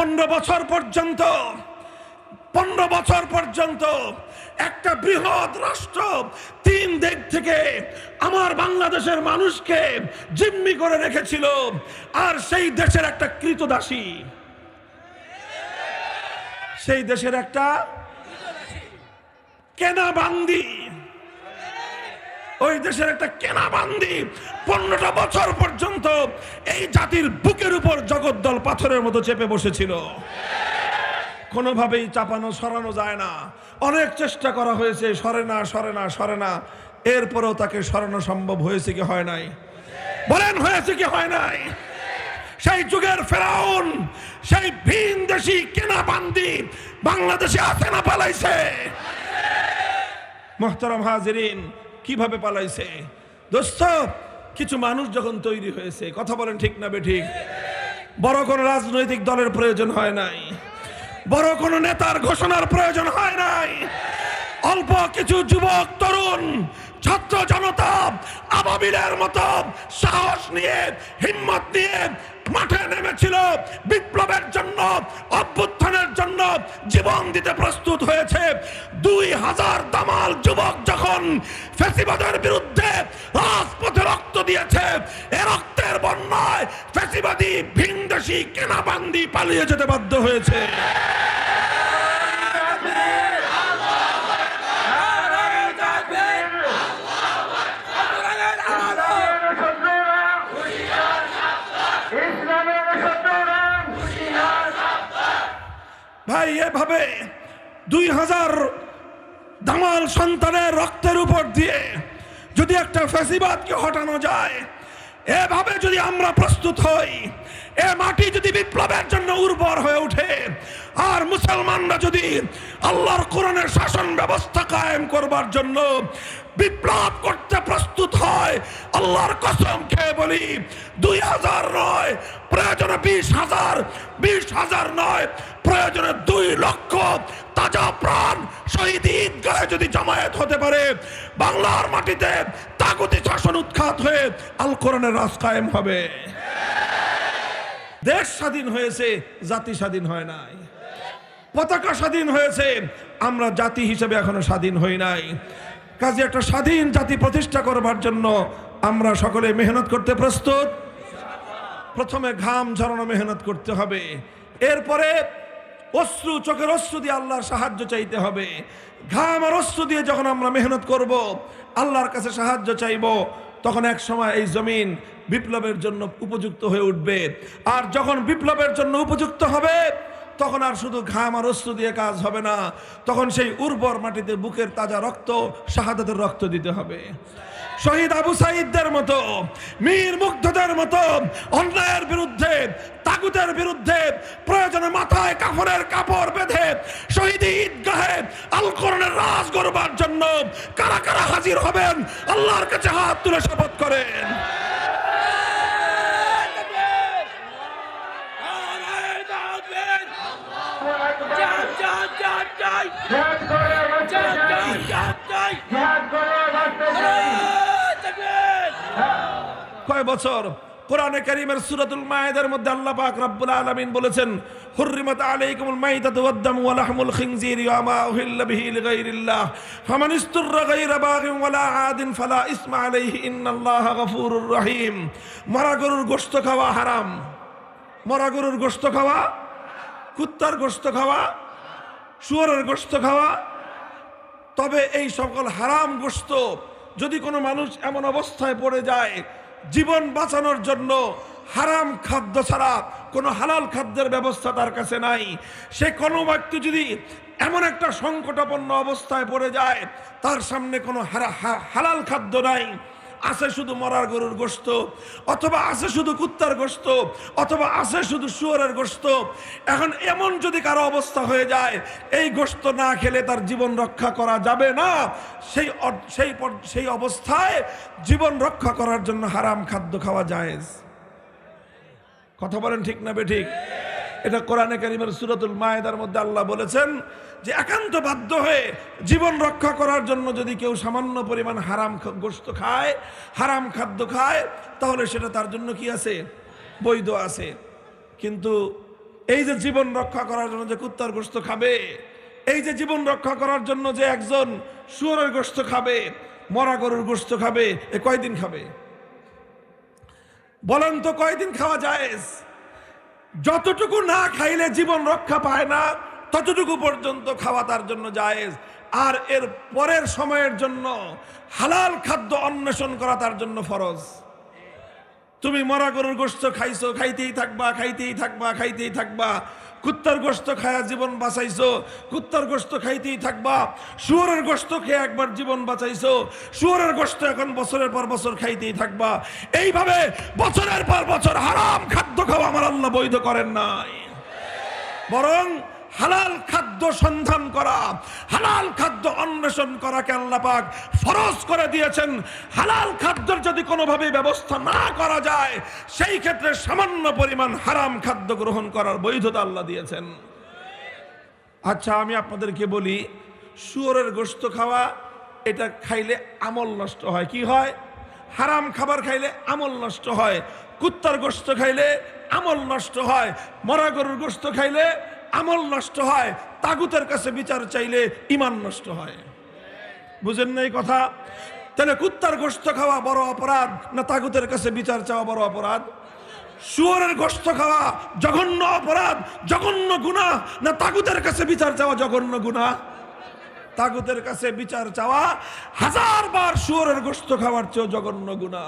পনেরো বছর পর্যন্ত, পনেরো বছর পর্যন্ত একটা বৃহৎ রাষ্ট্র তিন দিক থেকে আমার বাংলাদেশের মানুষকে জিম্মি করে রেখেছিল আর সেই দেশের একটা কৃতদাসী। সেই দেশের একটা কেনা বান্দি ওই দেশের একটা কেনা বান্দি পনেরোটা বছর পর্যন্ত এই জাতির বুকের উপর জগদ্দল পাথরের মতো চেপে বসেছিল। কোনোভাবেই চাপানো, সরানো যায় না। অনেক চেষ্টা করা হয়েছে, সরে না সরে না সরে না। এরপরেও তাকে সরানো সম্ভব হয়েছে কি হয় নাই? বলেন, হয়েছে কি হয় নাই? সেই যুগের ফেরাউন, সেই ভিন দেশি কেনা বান্দি বাংলাদেশে আছে না, পালাইছে। মোহতারাম হাজিরিন কীভাবে পালাইছে? দোস্ত, কিছু মানুষ যখন তৈরি হয়েছে, কথা বলেন ঠিক না বেঠিক বড় কোনো রাজনৈতিক দলের প্রয়োজন হয় নাই। বড় কোনো নেতার ঘোষণার প্রয়োজন হয় নাই। অল্প কিছু যুবক, তরুণ ছাত্র জনতা, আবাবিলের মতো সাহস নিয়ে, হিম্মত নিয়ে মাঠে নেমেছিল বিপ্লবের জন্য, অভ্যুত্থানের জন্য জীবন দিতে প্রস্তুত হয়েছে। দুই হাজার দামাল যুবক যখন ফেসিবাদের বিরুদ্ধে রাজপথে রক্ত দিয়েছে, এ রক্তের বন্যায় ফেসিবাদী ভিনদেশি কেনাবান্দি পালিয়ে যেতে বাধ্য হয়েছে। ভাই, এভাবে দুই হাজার দামাল সন্তানের রক্তের উপর দিয়ে যদি একটা ফ্যাসিবাদকে হটানো যায়, এভাবে যদি আমরা প্রস্তুত হই, এ মাটি যদি বিপ্লবের জন্য উর্বর হয়ে ওঠে, আর মুসলমানরা যদি আল্লাহর কোরআনের শাসন ব্যবস্থা কায়েম করবার জন্য বিপ্লব করতে প্রস্তুত হয়। আল্লাহর কসম খেয়ে বলি, দুই হাজার নয়, প্রয়োজনে বিশ হাজার বিশ হাজার নয়, প্রয়োজনে দুই লক্ষ তাজা প্রাণ শহীদ ঈদগাহে যদি জামায়াত হতে পারে, বাংলার মাটিতে তাগতি শাসন উৎখাত হয়ে আল কোরআনের রাজ কায়েম হবে। দেশ স্বাধীন হয়েছে, জাতি স্বাধীন হয় নাই। পতাকা স্বাধীন হয়েছে, আমরা জাতি হিসেবে এখনও স্বাধীন হই নাই। কাজে একটা স্বাধীন জাতি প্রতিষ্ঠা করবার জন্য আমরা সকলে মেহনত করতে প্রস্তুত। প্রথমে ঘাম ঝরানো মেহনত করতে হবে। এরপরে অশ্রু, চোখের অশ্রু দিয়ে আল্লাহর সাহায্য চাইতে হবে। ঘাম আর অশ্রু দিয়ে যখন আমরা মেহনত করব, আল্লাহর কাছে সাহায্য চাইব, তখন এক সময় এই জমিন বিপ্লবের জন্য উপযুক্ত হয়ে উঠবে। আর যখন বিপ্লবের জন্য উপযুক্ত হবে তখন আর শুধু ঘাম আর অস্ত্র দিয়ে কাজ হবে না। তখন সেই উর্বর মাটিতে বুকের তাজা রক্ত, শাহাদাতের রক্ত দিতে হবে। শহীদ আবু সাইদদের মতো, মীর মুগ্ধদের মতো, অন্যায়ের বিরুদ্ধে, তাগুতের বিরুদ্ধে, প্রয়োজনে মাথায় কাফনের কাপড় বেঁধে, শহীদ ঈদগাহে আল কোরআনের রাজ করবার জন্য কারা কারা হাজির হবেন, আল্লাহর কাছে হাত তুলে শপথ করেন। বছর কোরআনে কারীমের সূরাতুল মায়েদের মধ্যে আল্লাহ পাক রব্বুল আলামিন বলেছেন, হুররিমাত আলাইকুমুল মাইতাতু ওয়াদ-দামু ওয়া লাহমুল খিনজিরি ওয়া মা উহিল্লা বিহি লিগাইরিল্লাহ। ফামান ইসতুররা গায়রা বাগিন ওয়ালা আদিন ফালা ইসমা আলাইহি ইন্নাল্লাহা গফুরুর রহিম। মরা গরুর গোশত খাওয়া হারাম। মরা গরুর গোশত খাওয়া, কুত্তার গোশত খাওয়া, শুয়োরের গোশত খাওয়া। তবে এই সকল হারাম গোশত যদি কোনো মানুষ এমন অবস্থায় পড়ে যায় জীবন বাঁচানোর জন্য হারাম খাদ্য ছাড়া কোনো হালাল খাদ্যের ব্যবস্থা তার কাছে নাই। সে কোনো ব্যক্তি যদি এমন একটা সংকটাপন্ন অবস্থায় পড়ে যায়, তার সামনে কোনো হারা- হালাল খাদ্য নাই। আছে শুধু মরার গরুর গোস্ত অথবা আছে শুধু কুত্তার গোস্ত অথবা আছে শুধু শুয়োরের গোস্ত এখন এমন যদি কারও অবস্থা হয়ে যায়, এই গোস্ত না খেলে তার জীবন রক্ষা করা যাবে না। সেই সেই সেই অবস্থায় জীবন রক্ষা করার জন্য হারাম খাদ্য খাওয়া যায় কথা বলেন ঠিক না বে ঠিক? এটা কোরআনে কারিমের সুরাতুল মায়েদার মধ্যে আল্লাহ বলেছেন যে একান্ত বাধ্য হয়ে জীবন রক্ষা করার জন্য যদি কেউ সামান্য পরিমাণ হারাম গোস্ত খায়, হারাম খাদ্য খায়, তাহলে সেটা তার জন্য কি আছে? বৈধ আছে। কিন্তু এই যে জীবন রক্ষা করার জন্য যে কুত্তার গোস্ত খাবে, এই যে জীবন রক্ষা করার জন্য যে একজন শুয়োরের গোস্ত খাবে, মরা গরুর গোস্ত খাবে, এ কয়দিন খাবে? বলেন তো কয়দিন খাওয়া যায় যতটুকু না খাইলে জীবন রক্ষা পায় না, ততটুকু পর্যন্ত খাওয়া তার জন্য জায়েজ। আর এর পরের সময়ের জন্য হালাল খাদ্য অন্বেষণ করা তার জন্য ফরজ। তুমি মরা গরুর গোস্ত খাইছো, খাইতেই থাকবা খাইতেই থাকবা খাইতেই থাকবা। কুত্তার গোস্ত খায়া জীবন বাঁচাইছো, কুত্তার গোস্ত খাইতেই থাকবা। শুয়োরের গোস্ত খেয়ে একবার জীবন বাঁচাইছো, শুয়োরের গোস্ত এখন বছরের পর বছর খাইতেই থাকবা। এইভাবে বছরের পর বছর হারাম খাদ্য খাওয়া আমার আল্লাহ বৈধ করেন নাই। বরং হালাল খাদ্য সন্ধান করা, হালাল খাদ্য অন্বেষণ করাকে আল্লাহ পাক ফরজ করে দিয়েছেন। হালাল খাদ্যের যদি কোনোভাবে ব্যবস্থা না করা যায়, সেই ক্ষেত্রে সামান্য পরিমাণ হারাম খাদ্য গ্রহণ করার বৈধতা আল্লাহ দিয়েছেন। আচ্ছা আমি আপনাদেরকে বলি, শুয়োরের গোস্ত খাওয়া, এটা খাইলে আমল নষ্ট হয়। কি হয়? হারাম খাবার খাইলে আমল নষ্ট হয়। কুত্তার গোস্ত খাইলে আমল নষ্ট হয়। মরা গরুর গোস্ত খাইলে আমল নষ্ট হয়, তাগুতের কাছে বিচার চাইলে ইমান নষ্ট হয়। বুঝেন না এই কথা? তাহলে কুত্তার গোস্ত খাওয়া বড় অপরাধ, না তাগুতের কাছে বিচার চাওয়া বড় অপরাধ? শুয়োরের গোস্ত খাওয়া জঘন্য অপরাধ, জঘন্য গুণা, না তাগুতের কাছে বিচার চাওয়া জঘন্য গুণা? তাগুতের কাছে বিচার চাওয়া হাজার বার শুয়োরের গোস্ত খাওয়ার চেয়েও জঘন্য গুণা।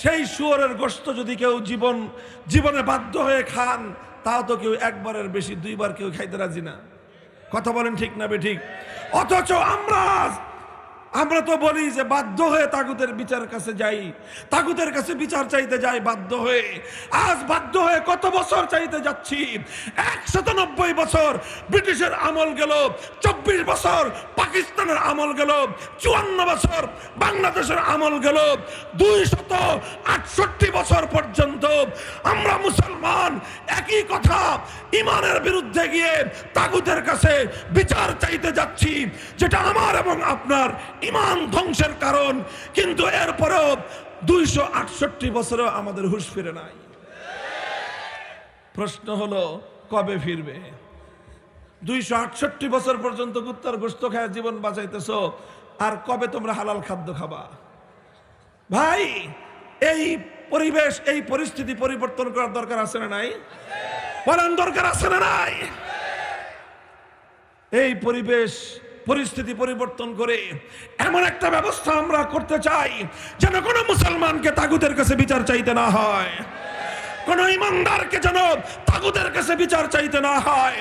সেই শুয়োরের গোস্ত যদি কেউ জীবন, জীবনে বাধ্য হয়ে খান তাও তো কেউ একবারের বেশি, দুইবার কেউ খাইতে রাজি না। কথা বলেন ঠিক না বে ঠিক? অথচ আমরা আমরা তো বলি যে বাধ্য হয়ে তাগুতের বিচার কাছে যাই, তাগুতের কাছে বিচার চাইতে যাই বাধ্য হয়ে। আজ বাধ্য হয়ে কত বছর চাইতে যাচ্ছি? একশত নব্বই বছর ব্রিটিশের আমল গেল, চব্বিশ বছর পাকিস্তানের আমল গেল, চুয়ান্ন বছর বাংলাদেশের আমল গেল দুই শত আটষট্টি বছর পর্যন্ত আমরা মুসলমান একই কথা ইমানের বিরুদ্ধে গিয়ে তাগুতের কাছে বিচার চাইতে যাচ্ছি, যেটা আমার এবং আপনার ইমান ধ্বংসের কারণ, কিন্তু এরপরেও দুইশো আটষট্টি বছরেও আমাদের হুশ ফিরে নাই। প্রশ্ন হলো, কবে ফিরবে? দুইশো আটষট্টি বছর পর্যন্ত কুত্তার গোস্ত খায়, জীবন বাঁচাইতেছ, আর কবে তোমরা হালাল খাদ্য খাবা? ভাই, এই পরিবেশ, এই পরিস্থিতি পরিবর্তন করার দরকার আছে না নাই? বলেন দরকার আছে না নাই? এই পরিবেশ পরিস্থিতি পরিবর্তন করে এমন একটা ব্যবস্থা আমরা করতে চাই যেন কোনো মুসলমানকে তাগুতের কাছে বিচার চাইতে না হয়। কোন ইমানদারকে যেন তাগুতের কাছে বিচার চাইতে না হয়।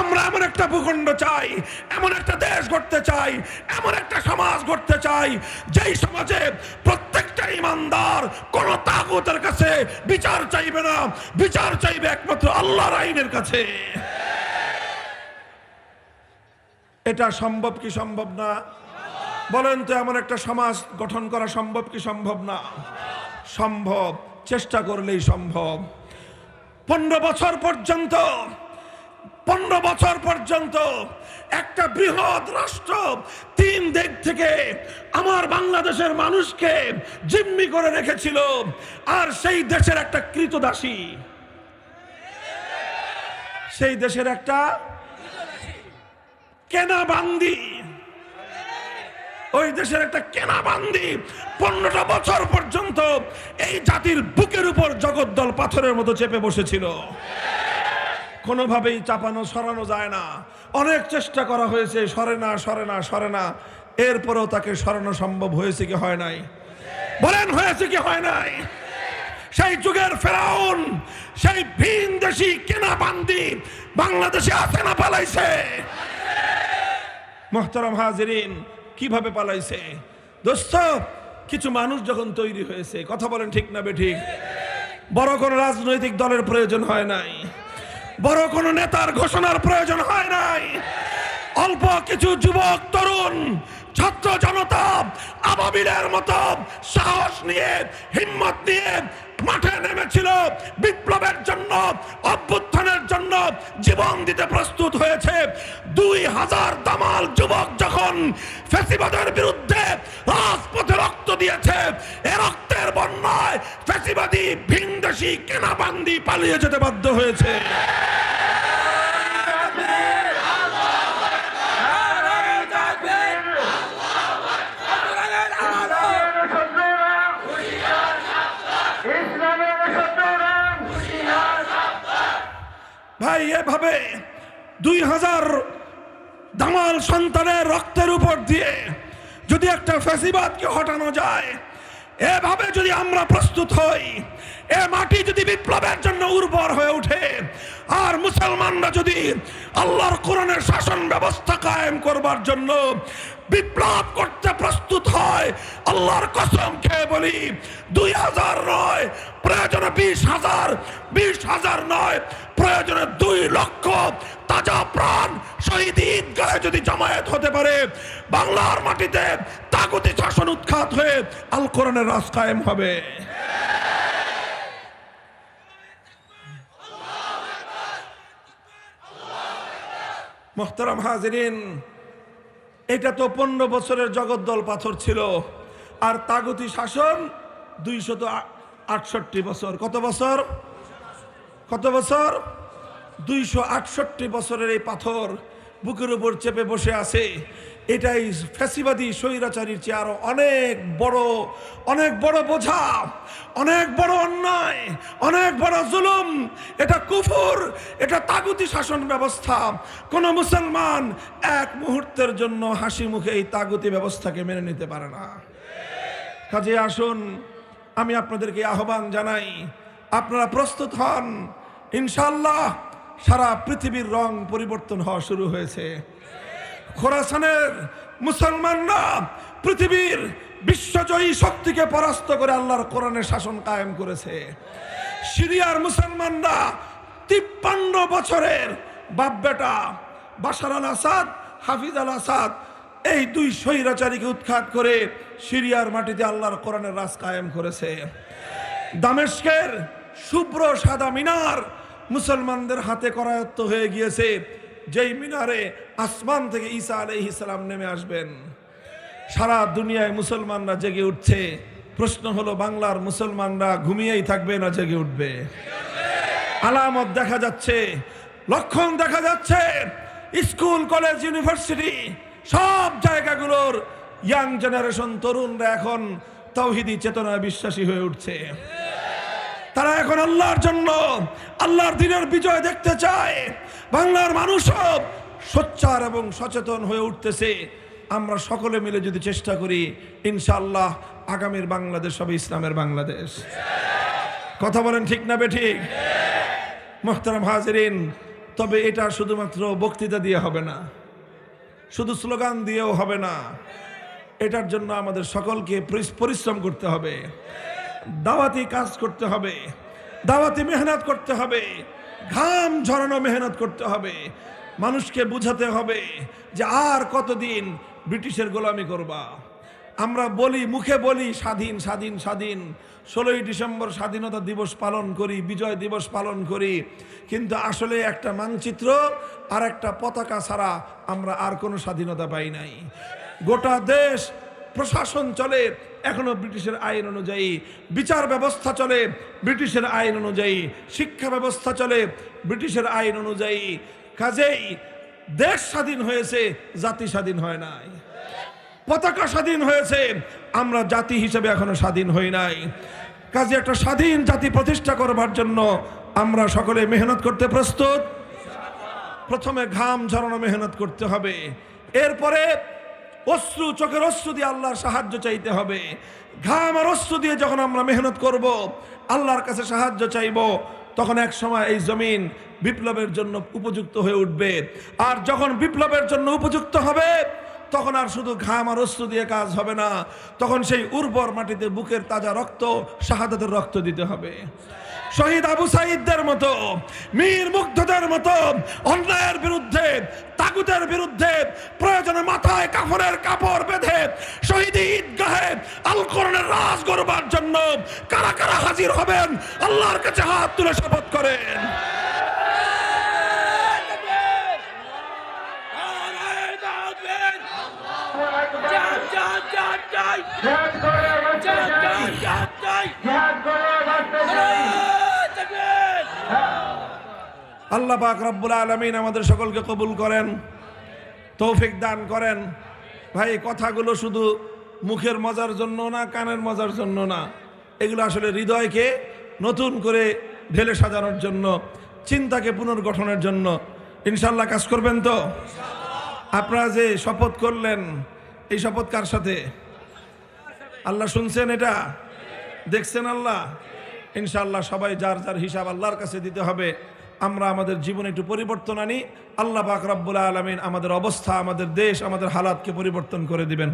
আমরা এমন একটা ভূখণ্ড চাই, এমন একটা দেশ গড়তে চাই, এমন একটা সমাজ গড়তে চাই, যেই সমাজে প্রত্যেকটা ইমানদার কোন তাগুতের কাছে বিচার চাইবে না। বিচার চাইবে একমাত্র আল্লাহর আইনের কাছে। এটা সম্ভব কি সম্ভব না? বলেন তো এমন একটা সমাজ গঠন করা সম্ভব কি সম্ভব না? সম্ভব, চেষ্টা করলেই সম্ভব। পনেরো বছর পর্যন্ত, পনেরো বছর পর্যন্ত একটা বৃহৎ রাষ্ট্র তিন দিক থেকে আমার বাংলাদেশের মানুষকে জিম্মি করে রেখেছিল আর সেই দেশের একটা কৃতদাসী। সেই দেশের একটা কেনা বান্দি ওই দেশের একটা কেনা বান্দি পনেরোটা বছর পর্যন্ত এই জাতির বুকের উপর জগদ্দল পাথরের মতো চেপে বসেছিল। কোনোভাবেই চাপানো, সরানো যায় না। অনেক চেষ্টা করা হয়েছে, সরে না সরে না সরে না। এরপরেও তাকে সরানো সম্ভব হয়েছে কি হয় নাই? বলেন, হয়েছে কি হয় নাই? সেই যুগের ফেরাউন, সেই ভিন দেশি কেনা বান্দি বাংলাদেশে আছে না, পালাইছে। মোহতারাম হাজিরিন, কীভাবে পালাইছে? দোস্ত, কিছু মানুষ যখন তৈরি হয়েছে, কথা বলেন ঠিক না বে ঠিক? বড় কোনো রাজনৈতিক দলের প্রয়োজন হয় নাই। বড় কোনো নেতার ঘোষণার প্রয়োজন হয় নাই। অল্প কিছু যুবক, তরুণ, ছাত্র জনতা আবাবিলের মতো সাহস নিয়ে, হিম্মত নিয়ে মাঠে নেমেছিল। বিপ্লবের জন্য, অভ্যুত্থানের জন্য জীবন দিতে প্রস্তুত হয়েছে। দুই হাজার দামাল যুবক যখন ফেসিবাদের বিরুদ্ধে রাজপথে রক্ত দিয়েছে, এ রক্তের বন্যায় ফেসিবাদী ভিনদেশি কেনাবান্দি পালিয়ে যেতে বাধ্য হয়েছে। ভাই, এভাবে দুই হাজার দামাল সন্তানের রক্তের উপর দিয়ে যদি একটা ফেসিবাদকে হটানো যায়, এভাবে যদি আমরা প্রস্তুত হই এ মাটি যদি বিপ্লবের জন্য উর্বর হয়ে ওঠে, আর মুসলমানরা যদি আল্লাহর কোরআনের শাসন ব্যবস্থা কায়েম করবার জন্য বিপ্লব করতে প্রস্তুত হয়, আল্লাহর কসম খেয়ে বলি, দুই হাজার নয়, প্রয়োজনে বিশ হাজার বিশ হাজার নয়, প্রয়োজনে দুই লক্ষ তাজা প্রাণ শহীদ ঈদগাহে যদি জামায়াত হতে পারে, বাংলার মাটিতে তাগতি শাসন উৎখাত হয়ে আল কোরআনের কায়েম হবে। মোহতারাম হাজরিন, এটা তো পনেরো বছরের জগদ্দল পাথর ছিল। আর তাগতি শাসন দুইশত আটষট্টি বছর। কত বছর? কত বছর? দুইশো আটষট্টি বছরের এই পাথর। বুকের উপর চেপে বসে আছে। এটাই ফ্যাসিবাদী, স্বৈরাচারীর চেয়ে আরও অনেক বড় অনেক বড় বোঝা, অনেক বড় অন্যায়, অনেক বড় জুলুম। এটা কুফুর, এটা তাগুতি শাসন ব্যবস্থা। কোন মুসলমান এক মুহূর্তের জন্য হাসি মুখে এই তাগুতি ব্যবস্থাকে মেনে নিতে পারে না। কাজে আসুন, আমি আপনাদেরকে আহ্বান জানাই, আপনারা প্রস্তুত হন ইনশাল্লাহ সারা পৃথিবীর রং পরিবর্তন হওয়া শুরু হয়েছে। খোরাসানের মুসলমানরা পৃথিবীর বিশ্বজয়ী শক্তিকে পরাস্ত করে আল্লাহর কোরআনের শাসন কায়েম করেছে। সিরিয়ার মুসলমানরা তিপ্পান্ন বছরের বাপ বেটা বাশার আল আসাদ, হাফিজ আল আসাদ, এই দুই স্বৈরাচারীকে উৎখাত করে সিরিয়ার মাটিতে আল্লাহর কোরআনের রাজ কায়েম করেছে। দামেস্কের শুভ্র সাদা মিনার মুসলমানদের হাতে করায়ত্ত হয়ে গিয়েছে। যেই মিনারে আসমান থেকে ঈসা আলাইহিস সালাম নেমে আসবেন, সারা দুনিয়ায় মুসলমানরা জেগে উঠছে। প্রশ্ন হলো, বাংলার মুসলমানরা ঘুমিয়েই থাকবে না জেগে উঠবে? আলামত দেখা যাচ্ছে, লক্ষণ দেখা যাচ্ছে, স্কুল, কলেজ, ইউনিভার্সিটি, সব জায়গাগুলোর ইয়াং জেনারেশন তরুণরা এখন তৌহিদি চেতনায় বিশ্বাসী হয়ে উঠছে। তারা এখন আল্লাহর জন্য আল্লাহর দিনের বিজয় দেখতে চায়। বাংলার মানুষও সোচ্চার এবং সচেতন হয়ে উঠতেছে। আমরা সকলে মিলে যদি চেষ্টা করি, ইনশাআল্লাহ আগামীর বাংলাদেশ হবে ইসলামের বাংলাদেশ। কথা বলেন ঠিক না বে ঠিক মোহতারাম হাজরিন, তবে এটা শুধুমাত্র বক্তৃতা দিয়ে হবে না, শুধু স্লোগান দিয়েও হবে না। এটার জন্য আমাদের সকলকে পরিশ্রম করতে হবে। দাওয়াতি কাজ করতে হবে, দাওয়াতি মেহনত করতে হবে, ঘাম ঝরানো মেহনত করতে হবে। মানুষকে বুঝাতে হবে যে আর কতদিন ব্রিটিশের গোলামি করবা। আমরা বলি, মুখে বলি, স্বাধীন স্বাধীন স্বাধীন। ষোলোই ডিসেম্বর স্বাধীনতা দিবস পালন করি, বিজয় দিবস পালন করি। কিন্তু আসলে একটা মানচিত্র আর একটা পতাকা ছাড়া আমরা আর কোনো স্বাধীনতা পাই নাই। গোটা দেশ প্রশাসন চলে, এখনও ব্রিটিশের আইন অনুযায়ী। বিচার ব্যবস্থা চলে, ব্রিটিশের আইন অনুযায়ী। শিক্ষা ব্যবস্থা চলে, ব্রিটিশের আইন অনুযায়ী। কাজেই দেশ স্বাধীন হয়েছে, জাতি স্বাধীন হয় নাই। পতাকা স্বাধীন হয়েছে, আমরা জাতি হিসেবে এখনও স্বাধীন হই নাই। কাজে একটা স্বাধীন জাতি প্রতিষ্ঠা করবার জন্য আমরা সকলে মেহনত করতে প্রস্তুত। প্রথমে ঘাম ঝরানো মেহনত করতে হবে। এরপরে অশ্রু, চোখের অশ্রু দিয়ে আল্লাহর সাহায্য চাইতে হবে। ঘাম আর অশ্রু দিয়ে যখন আমরা মেহনত করব, আল্লাহর কাছে সাহায্য চাইব, তখন এক সময় এই জমিন বিপ্লবের জন্য উপযুক্ত হয়ে উঠবে। আর যখন বিপ্লবের জন্য উপযুক্ত হবে, তখন আর শুধু ঘাম আর অশ্রু দিয়ে কাজ হবে না, তখন সেই উর্বর মাটিতে বুকের তাজা রক্ত, শাহাদাতের রক্ত দিতে হবে। শহীদ আবু সাইদদের মতো, মীর মুগ্ধদের মতো, অন্যায়ের বিরুদ্ধে, তাগুতের বিরুদ্ধে, প্রয়োজনে মাথায় কাফনের কাপড় বেঁধে শহীদ ঈদগাহে আল কোরআনের রাজ গড়বার জন্য কারা কারা হাজির হবেন? আল্লাহর কাছে হাত তুলে শপথ করেন। আল্লাহ পাক রব্বুল আলমিন আমাদের সকলকে কবুল করেন, তৌফিক দান করেন। ভাই কথাগুলো শুধু মুখের মজার জন্য না, কানের মজার জন্য না। এগুলো আসলে হৃদয়কে নতুন করে ঢেলে সাজানোর জন্য, চিন্তাকে পুনর্গঠনের জন্য। ইনশাল্লাহ কাজ করবেন তো? আপনারা যে শপথ করলেন, এই শপথ কার সাথে? আল্লাহ শুনছেন এটা? দেখছেন আল্লাহ? ইনশাআল্লাহ সবাই যার যার হিসাব আল্লাহর কাছে দিতে হবে। আমরা আমাদের জীবনে একটু পরিবর্তন আনি। আল্লাহ পাক রব্বুল আলমিন আমাদের অবস্থা, আমাদের দেশ, আমাদের হালাতকে পরিবর্তন করে দিবেন।